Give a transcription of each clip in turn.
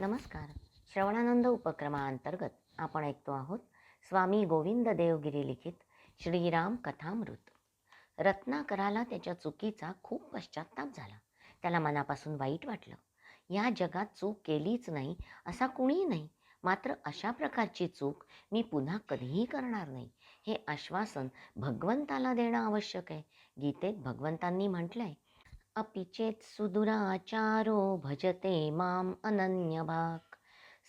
नमस्कार. श्रवणानंद उपक्रमाअंतर्गत आपण ऐकतो आहोत स्वामी गोविंद देवगिरी लिखित श्रीराम कथामृत. रत्नाकराला त्याच्या चुकीचा खूप पश्चाताप झाला. त्याला मनापासून वाईट वाटलं. या जगात चूक केलीच नाही असा कुणीही नाही. मात्र अशा प्रकारची चूक मी पुन्हा कधीही करणार नाही. हे आश्वासन भगवंताला देणं आवश्यक आहे. गीतेत भगवंतांनी म्हटलं आहे अपि चेत् सुदुराचारो भजते माम् अनन्यभाक्।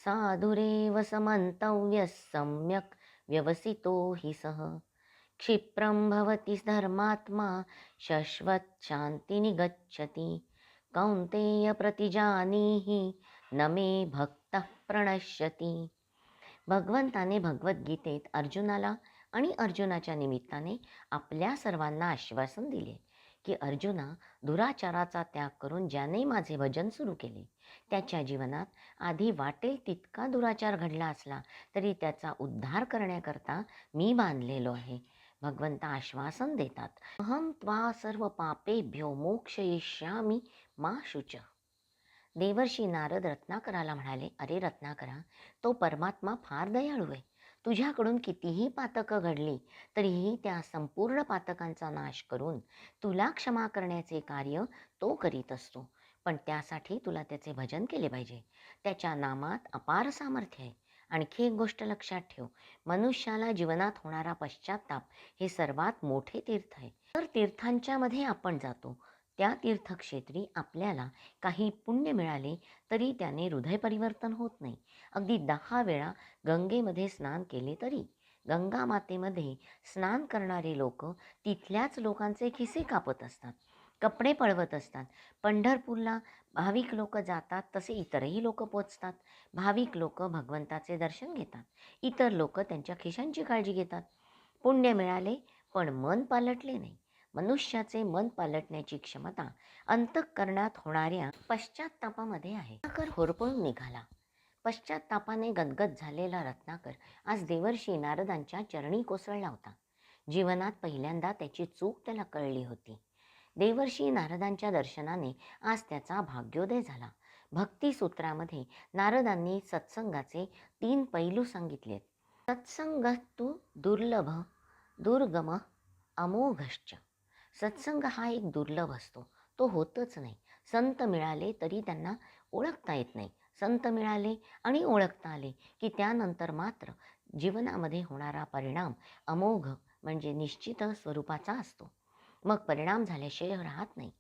साधुरेव समन्तव्य सम्यक् व्यवसितो हि सह क्षिप्रं भवति धर्मात्मा शश्वच्छान्तिनिगच्छति कौन्तेयप्रतिजानीहि गच्छति न मे भक्तः प्रणश्यति। भगवंताने भगवद्गीतेत अर्जुनाला आणि अर्जुनाच्या निमित्ताने आपल्या सर्वांना आश्वासन दिले. की अर्जुना दुराचाराचा त्याग करून ज्याने माझे भजन सुरू केले त्याच्या जीवनात आधी वाटेल तितका दुराचार घडला असला तरी त्याचा उद्धार करण्याकरता मी बांधलेलो आहे. भगवंत आश्वासन देतात अहम त्वा सर्व पापेभ्यो मोक्षयिष्यामी मा शुच. देवर्षी नारद रत्नाकराला म्हणाले अरे रत्नाकरा तो परमात्मा फार दयाळू आहे. तुझ्याकडून कितीही पातकं घडली तरीही त्या संपूर्ण पातकांचा नाश करून तुला क्षमा करण्याचे कार्य तो करीत असतो. पण त्यासाठी तुला त्याचे भजन केले पाहिजे. त्याच्या नामात अपार सामर्थ्य आहे. आणखी एक गोष्ट लक्षात ठेव. मनुष्याला जीवनात होणारा पश्चाताप हे सर्वात मोठे तीर्थ आहे. तर तीर्थांच्यामध्ये आपण जातो. त्या तीर्थक्षेत्री आपल्याला काही पुण्य मिळाले तरी त्याने हृदय परिवर्तन होत नाही. अगदी दहा वेळा गंगेमध्ये स्नान केले तरी गंगा मातेमध्ये स्नान करणारे लोक तिथल्याच लोकांचे खिसे कापत असतात कपडे पळवत असतात. पंढरपूरला भाविक लोक जातात तसे इतरही लोक पोचतात. भाविक लोक भगवंताचे दर्शन घेतात. इतर लोक त्यांच्या खिशांची काळजी घेतात. पुण्य मिळाले पण मन पालटले नाही. मनुष्याचे मन पालटण्याची क्षमता अंतःकरणात होणाऱ्या पश्चातापामध्ये आहे. रत्नाकर होरपळून निघाला. पश्चातापाने गदगद झालेला रत्नाकर आज देवर्षी नारदांच्या चरणी कोसळला होता. जीवनात पहिल्यांदा त्याची चूक त्याला कळली होती. देवर्षी नारदांच्या दर्शनाने आज त्याचा भाग्योदय झाला. भक्तिसूत्रामध्ये नारदांनी सत्संगाचे तीन पैलू सांगितलेत सत्संग तू दुर्लभ दुर्गम अमोघश्च. सत्संग हा एक दुर्लभ असतो. तो होतच नाही. संत मिळाले तरी त्यांना ओळखता येत नाही. संत मिळाले आणि ओळखता आले की त्यानंतर मात्र जीवनामध्ये होणारा परिणाम अमोघ म्हणजे निश्चित स्वरूपाचा असतो. मग परिणाम झाल्याशिवाय राहत नाही.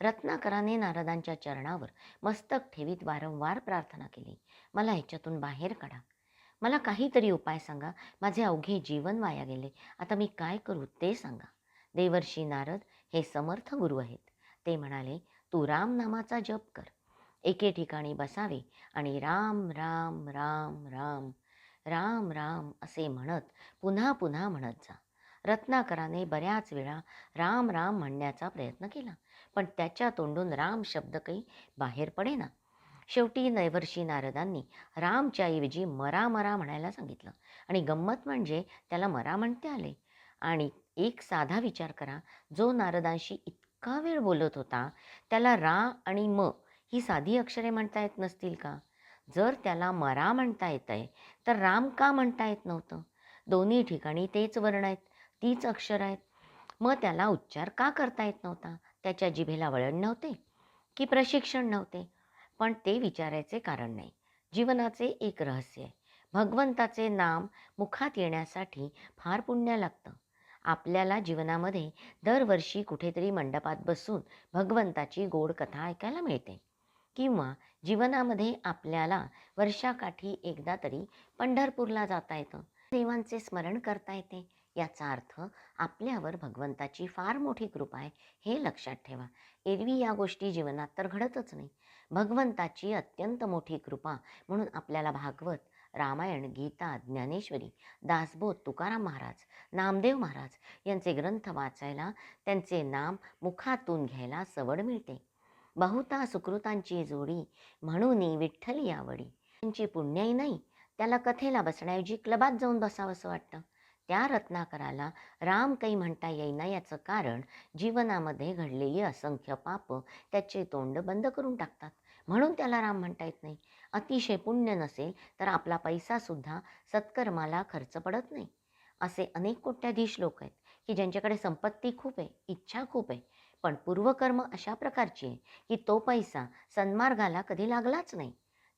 रत्नाकराने नारदांच्या चरणावर मस्तक ठेवीत वारंवार प्रार्थना केली. मला ह्याच्यातून बाहेर काढा. मला काहीतरी उपाय सांगा. माझे अवघे जीवन वाया गेले. आता मी काय करू ते सांगा. देवर्षी नारद हे समर्थ गुरु आहेत. ते म्हणाले तू राम नामाचा जप कर. एके ठिकाणी बसावे आणि राम राम राम राम राम राम असे म्हणत पुन्हा पुन्हा म्हणत जा. रत्नाकराने बऱ्याच वेळा राम राम म्हणण्याचा प्रयत्न केला पण त्याच्या तोंडून राम शब्द काही बाहेर पडेना. शेवटी नैवर्षी नारदांनी रामच्या ऐवजी मरा मरा म्हणायला सांगितलं आणि गंमत म्हणजे त्याला मरा म्हणते आले. आणि एक साधा विचार करा. जो नारदांशी इतका वेळ बोलत होता त्याला रा आणि म ही साधी अक्षरे म्हणता येत नसतील का? जर त्याला मरा म्हणता येत आहे तर राम का म्हणता येत नव्हतं? दोन्ही ठिकाणी तेच वर्ण आहेत तीच अक्षर आहेत. मग त्याला उच्चार का करता येत नव्हता? त्याच्या जिभेला वळण नव्हते? की प्रशिक्षण नव्हते? पण ते विचारायचे कारण नाही. जीवनाचे एक रहस्य आहे. भगवंताचे नाम मुखात येण्यासाठी फार पुण्य लागतं. आपल्याला जीवनामध्ये दरवर्षी कुठेतरी मंडपात बसून भगवंताची गोड कथा ऐकायला मिळते. किंवा जीवनामध्ये आपल्याला वर्षाकाठी एकदा तरी पंढरपूरला जाता येतं. देवांचे स्मरण करता येते. याचा अर्थ आपल्यावर भगवंताची फार मोठी कृपा आहे हे लक्षात ठेवा. एरवी या गोष्टी जीवनात तर घडतच नाही. भगवंताची अत्यंत मोठी कृपा म्हणून आपल्याला भागवत रामायण गीता ज्ञानेश्वरी दासबोध तुकाराम महाराज नामदेव महाराज यांचे ग्रंथ वाचायला त्यांचे नाम मुखातून घ्यायला सवड मिळते. बहुता सुकृतांची जोडी म्हणून विठ्ठली आवडी. त्यांची पुण्याई नाही त्याला कथेला बसण्याऐवजी क्लबात जाऊन बसावंसं वाटतं. त्या रत्नाकराला राम काही म्हणता येईना याचं कारण जीवनामध्ये घडलेली असंख्य पाप त्याचे तोंड बंद करून टाकतात. म्हणून त्याला राम म्हणता येत नाही. अतिशय पुण्य नसेल तर आपला पैसासुद्धा सत्कर्माला खर्च पडत नाही. असे अनेक कोट्याधीश लोक आहेत की ज्यांच्याकडे संपत्ती खूप आहे इच्छा खूप आहे पण पूर्वकर्म अशा प्रकारची आहे की तो पैसा सन्मार्गाला कधी लागलाच नाही.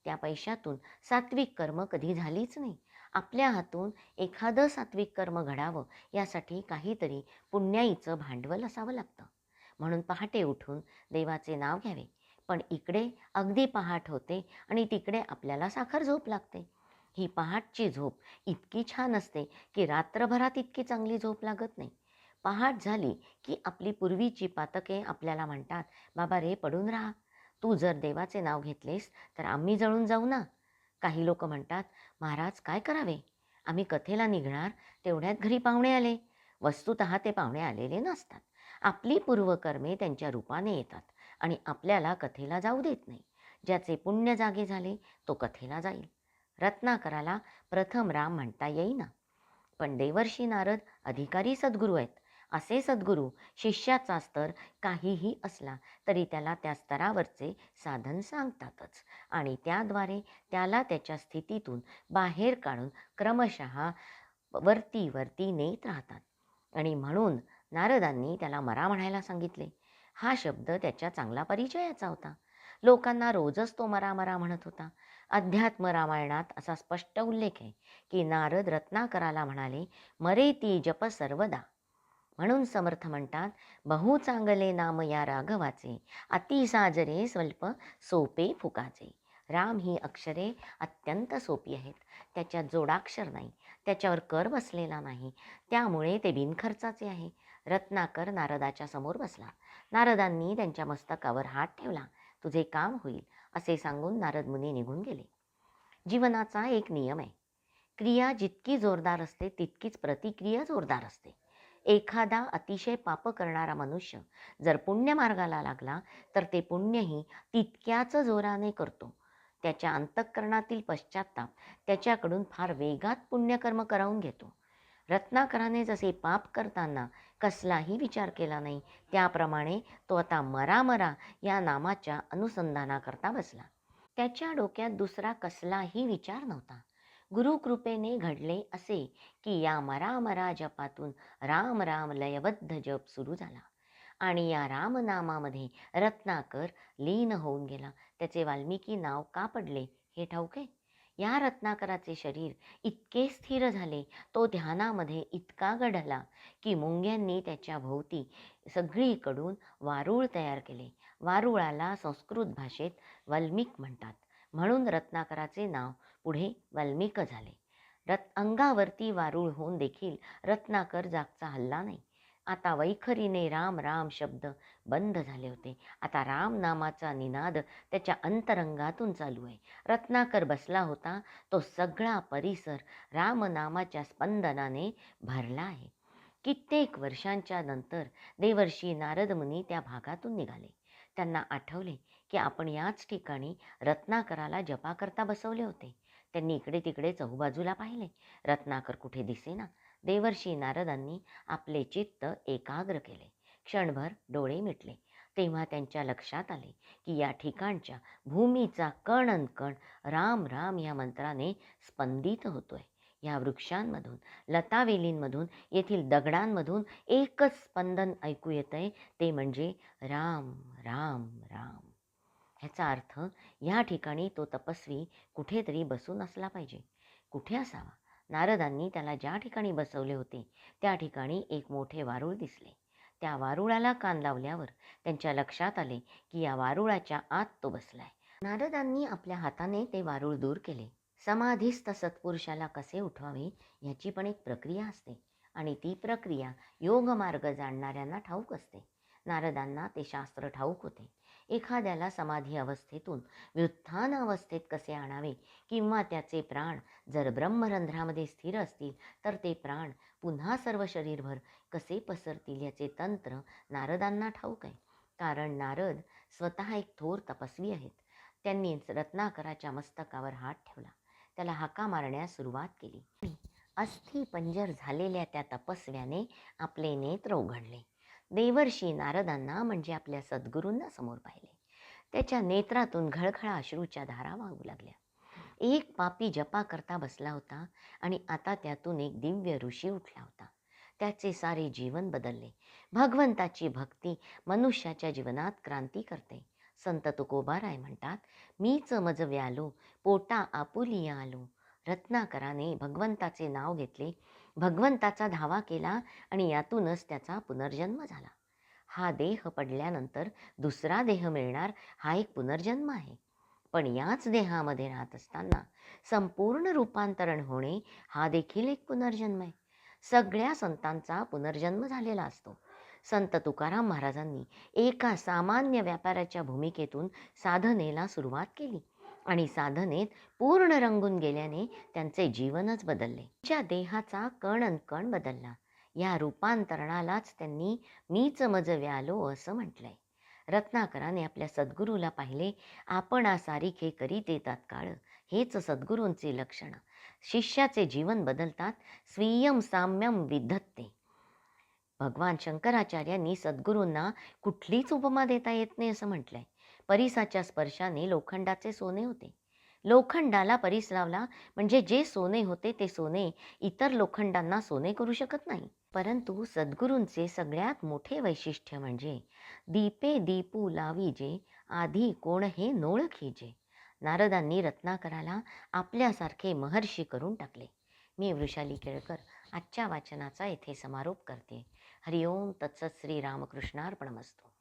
त्या पैशातून सात्विक कर्म कधी झालीच नाही. आपल्या हातून एखादं सात्विक कर्म घडावं यासाठी काहीतरी पुण्याईचं भांडवल असावं लागतं. म्हणून पहाटे उठून देवाचे नाव घ्यावे. पण इकडे अगदी पहाट होते आणि तिकडे आपल्याला साखर झोप लागते. ही पहाटची झोप इतकी छान असते की रात्रभरात इतकी चांगली झोप लागत नाही. पहाट झाली की आपली पूर्वीची पातके आपल्याला म्हणतात बाबा रे पडून राहा. तू जर देवाचे नाव घेतलेस तर आम्ही जळून जाऊ ना. काही लोक म्हणतात महाराज काय करावे? आम्ही कथेला निघणार तेवढ्यात घरी पाहुणे आले. वस्तुत ते पाहुणे आलेले नसतात. आपली पूर्वकर्मे त्यांच्या रूपाने येतात. आणि आपल्याला कथेला जाऊ देत नाही. ज्याचे पुण्य जागे झाले तो कथेला जाईल. रत्नाकराला प्रथम राम म्हणता येईना. पण देवर्षी नारद अधिकारी सद्गुरू आहेत. असे सद्गुरू शिष्याचा स्तर काहीही असला तरी त्याला त्या स्तरावरचे साधन सांगतातच. आणि त्याद्वारे त्याला त्याच्या स्थितीतून बाहेर काढून क्रमशः वरती वरती नेत राहतात. आणि म्हणून नारदांनी त्याला मरा म्हणायला सांगितले. हा शब्द त्याच्या चांगला परिचयाचा होता. लोकांना रोजच तो मरा मरा म्हणत होता. अध्यात्म रामायणात असा स्पष्ट उल्लेख आहे की नारद रत्नाकराला म्हणाले मरे ती जप सर्वदा. म्हणून समर्थ म्हणतात बहु चांगले नाम या राघवाचे अति साजरे स्वल्प सोपे फुकाचे. राम ही अक्षरे अत्यंत सोपी आहेत त्याच्यात जोडाक्षर नाही त्याच्यावर कर बसलेला नाही त्यामुळे ते बिनखर्चाचे आहे. रत्नाकर नारदाच्या समोर बसला. नारदांनी त्यांच्या मस्तकावर हात ठेवला. तुझे काम होईल असे सांगून नारद मुनी निघून गेले. जीवनाचा एक नियम आहे. क्रिया जितकी जोरदार असते तितकीच प्रतिक्रिया जोरदार असते. एखादा अतिशय पाप करणारा मनुष्य जर पुण्य मार्गाला लागला तर ते पुण्यही तितक्याच जोराने करतो. त्याच्या अंतःकरणातील पश्चाताप त्याच्याकडून फार वेगात पुण्यकर्म करावून घेतो. रत्नाकराने जसे पाप करताना कसलाही विचार केला नाही. त्याप्रमाणे तो आता मरा मरा या नामाच्या अनुसंधानाकरता बसला. त्याच्या डोक्यात दुसरा कसलाही विचार नव्हता. गुरुकृपेने घडले असे की या मरा मरा जपातून राम राम लयबद्ध जप सुरू झाला. आणि या रामनामामध्ये रत्नाकर लीन होऊन गेला. त्याचे वाल्मिकी नाव का पडले हे ठाऊक आहे? या रत्नाकराचे शरीर इतके स्थिर झाले तो ध्यानामध्ये इतका गढला की मुंग्यांनी त्याच्या भोवती सगळीकडून वारूळ तयार केले. वारुळाला संस्कृत भाषेत वल्मिक म्हणतात. म्हणून रत्नाकराचे नाव पुढे वल्मिक झाले. रत अंगावरती वारूळ होऊन देखील रत्नाकर जागचा हल्ला नाही. आता वैखरीने राम राम शब्द बंद झाले होते. आता राम नामाचा निनाद त्याच्या अंतरंगातून चालू आहे. रत्नाकर बसला होता. तो सगळा परिसर रामनामाच्या स्पंदनाने भरला आहे. कित्येक वर्षांच्या नंतर देवर्षी नारदमुनी त्या भागातून निघाले. त्यांना आठवले की आपण याच ठिकाणी रत्नाकराला जपाकरता बसवले होते. त्यांनी इकडे तिकडे चहूबाजूला पाहिले. रत्नाकर कुठे दिसेना. देवर्षी नारदांनी आपले चित्त एकाग्र केले. क्षणभर डोळे मिटले. तेव्हा त्यांच्या लक्षात आले की या ठिकाणच्या भूमीचा कण अनकण राम राम या मंत्राने स्पंदित होतोय. या वृक्षांमधून लतावेलींमधून येथील दगडांमधून एकच स्पंदन ऐकू येतंय ते म्हणजे राम राम राम. ह्याचा अर्थ या ठिकाणी तो तपस्वी कुठेतरी बसून असला पाहिजे. कुठे असावा? नारदांनी त्याला ज्या ठिकाणी बसवले होते त्या ठिकाणी एक मोठे वारूळ दिसले. त्या वारुळाला कान लावल्यावर त्यांच्या लक्षात आले की या वारुळाच्या आत तो बसलाय. नारदांनी आपल्या हाताने ते वारूळ दूर केले. समाधीस्थ सत्पुरुषाला कसे उठवावे याची पण एक प्रक्रिया असते आणि ती प्रक्रिया योगमार्ग जाणणाऱ्यांना ठाऊक असते. नारदांना ते शास्त्र ठाऊक होते. एखाद्याला समाधी अवस्थेतून व्युत्थान अवस्थेत कसे आणावे किंवा त्याचे प्राण जर ब्रह्मरंध्रामध्ये स्थिर असतील तर ते प्राण पुन्हा सर्व शरीरभर कसे पसरतील याचे तंत्र नारदांना ठाऊक आहे. कारण नारद स्वतः एक थोर तपस्वी आहेत. त्यांनी रत्नाकराच्या मस्तकावर हात ठेवला. त्याला हाका मारण्यास सुरुवात केली. अस्थि पंजर झालेल्या त्या तपस्व्याने आपले नेत्र उघडले. देवर्षी नारदांना म्हणजे आपल्या सद्गुरूंना समोर पाहिले. त्याच्या नेत्रातून घळघळा अश्रूच्या धारा वाहू लागल्या. एक पापी जपा करता बसला होता आणि आता त्यातून एक दिव्य ऋषी उठला होता. त्याचे सारे जीवन बदलले. भगवंताची भक्ती मनुष्याच्या जीवनात क्रांती करते. संत तुकोबाराय म्हणतात मीच मज व्यालो पोटा आपुलिया आलो रत्नाकराने भगवंताचे नाव घेतले भगवंताचा धावा केला आणि यातूनच त्याचा पुनर्जन्म झाला. हा देह पडल्यानंतर दुसरा देह मिळणार हा एक पुनर्जन्म आहे. पण याच देहामध्ये राहत असताना संपूर्ण रूपांतरण होणे हा देखील एक पुनर्जन्म आहे. सगळ्या संतांचा पुनर्जन्म झालेला असतो. संत तुकाराम महाराजांनी एका सामान्य व्यापाऱ्याच्या भूमिकेतून साधनेला सुरुवात केली. आणि साधनेत पूर्ण रंगून गेल्याने त्यांचे जीवनच बदलले. ज्या देहाचा कण अनकण बदलला. या रूपांतरणालाच त्यांनी मीच मज व्यालो असं म्हटलंय. रत्नाकराने आपल्या सद्गुरूला पाहिले आपण आ सारिखे करीत येतात काळ. हेच सद्गुरूंचे लक्षण. शिष्याचे जीवन बदलतात स्वीयम साम्यम विधत्ते भगवान शंकराचार्यांनी सद्गुरूंना कुठलीच उपमा देता येत नाही असं म्हटलंय. परिसाच्या स्पर्शाने लोखंडाचे सोने होते. लोखंडाला परीस लावला म्हणजे जे सोने होते ते सोने इतर लोखंडांना सोने करू शकत नाही. परंतु सद्गुरूंचे सगळ्यात मोठे वैशिष्ट्य म्हणजे दीपे दीपू लावी जे आधी कोण हे नोळखीजे नारदांनी रत्नाकराला आपल्यासारखे महर्षी करून टाकले. मी वृषाली केळकर आजच्या वाचनाचा येथे समारोप करते. हरिओम तत्सत श्री रामकृष्णार्पणमस्तू.